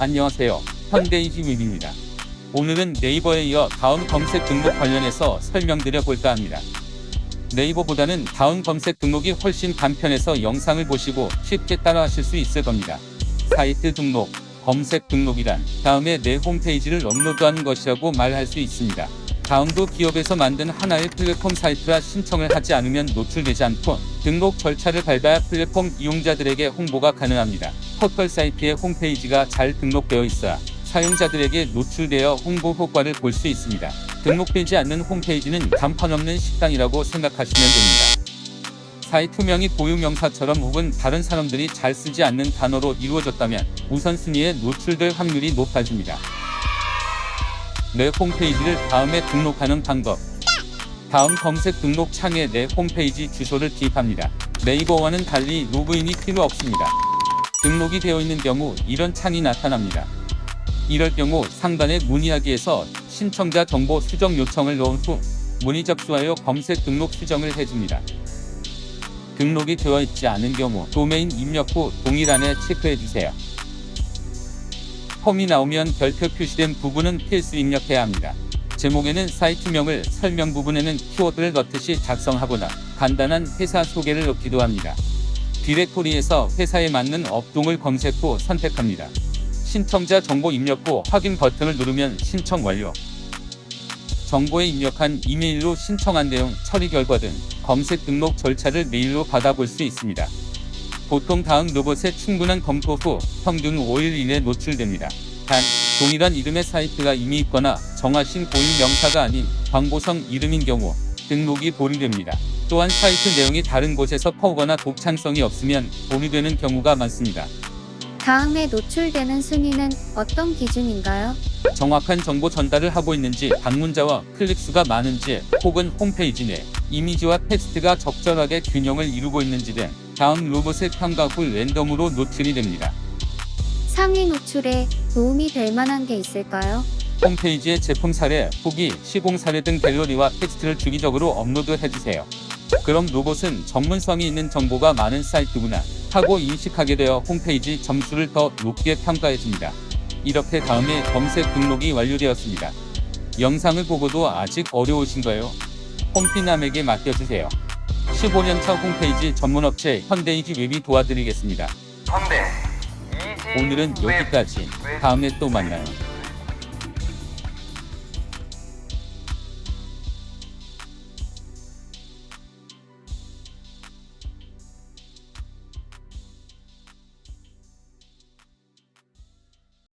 안녕하세요. 현대이지 웹입니다. 오늘은 네이버에 이어 다음 검색 등록 관련해서 설명드려 볼까 합니다. 네이버보다는 다음 검색 등록이 훨씬 간편해서 영상을 보시고 쉽게 따라 하실 수 있을 겁니다. 사이트 등록, 검색 등록이란 다음에 내 홈페이지를 업로드하는 것이라고 말할 수 있습니다. 다음도 기업에서 만든 하나의 플랫폼 사이트라 신청을 하지 않으면 노출되지 않고 등록 절차를 밟아야 플랫폼 이용자들에게 홍보가 가능합니다. 포털 사이트의 홈페이지가 잘 등록되어 있어야 사용자들에게 노출되어 홍보 효과를 볼 수 있습니다. 등록되지 않는 홈페이지는 간판 없는 식당이라고 생각하시면 됩니다. 사이트명이 고유명사처럼 혹은 다른 사람들이 잘 쓰지 않는 단어로 이루어졌다면 우선순위에 노출될 확률이 높아집니다. 내 홈페이지를 다음에 등록하는 방법. 다음 검색 등록 창에 내 홈페이지 주소를 기입합니다. 네이버와는 달리 로그인이 필요 없습니다. 등록이 되어 있는 경우 이런 창이 나타납니다. 이럴 경우 상단의 문의하기에서 신청자 정보 수정 요청을 넣은 후 문의 접수하여 검색 등록 수정을 해줍니다. 등록이 되어 있지 않은 경우 도메인 입력 후 동일한에 체크해 주세요. 폼이 나오면 별표 표시된 부분은 필수 입력해야 합니다. 제목에는 사이트명을 설명 부분에는 키워드를 넣듯이 작성하거나 간단한 회사 소개를 넣기도 합니다. 디렉토리에서 회사에 맞는 업종을 검색 후 선택합니다. 신청자 정보 입력 후 확인 버튼을 누르면 신청 완료. 정보에 입력한 이메일로 신청한 내용, 처리 결과 등 검색 등록 절차를 메일로 받아볼 수 있습니다. 보통 다음 로봇에 충분한 검토 후 평균 5일 이내 노출됩니다. 단, 동일한 이름의 사이트가 이미 있거나 정하신 고유 명사가 아닌 광고성 이름인 경우 등록이 보류됩니다. 또한 사이트 내용이 다른 곳에서 퍼오거나 독창성이 없으면 보류되는 경우가 많습니다. 다음에 노출되는 순위는 어떤 기준인가요? 정확한 정보 전달을 하고 있는지 방문자와 클릭수가 많은지 혹은 홈페이지 내 이미지와 텍스트가 적절하게 균형을 이루고 있는지 등 다음 로봇의 평가 후 랜덤으로 노출이 됩니다. 상위 노출에 도움이 될 만한 게 있을까요? 홈페이지에 제품 사례, 후기, 시공 사례 등 갤러리와 텍스트를 주기적으로 업로드 해주세요. 그럼 로봇은 전문성이 있는 정보가 많은 사이트구나 하고 인식하게 되어 홈페이지 점수를 더 높게 평가해줍니다. 이렇게 다음에 검색 등록이 완료되었습니다. 영상을 보고도 아직 어려우신가요? 홈피남에게 맡겨주세요. 15년차 홈페이지 전문업체 현대이지 웹이 도와드리겠습니다. 오늘은 웹. 여기까지. 웹. 다음에 또 만나요.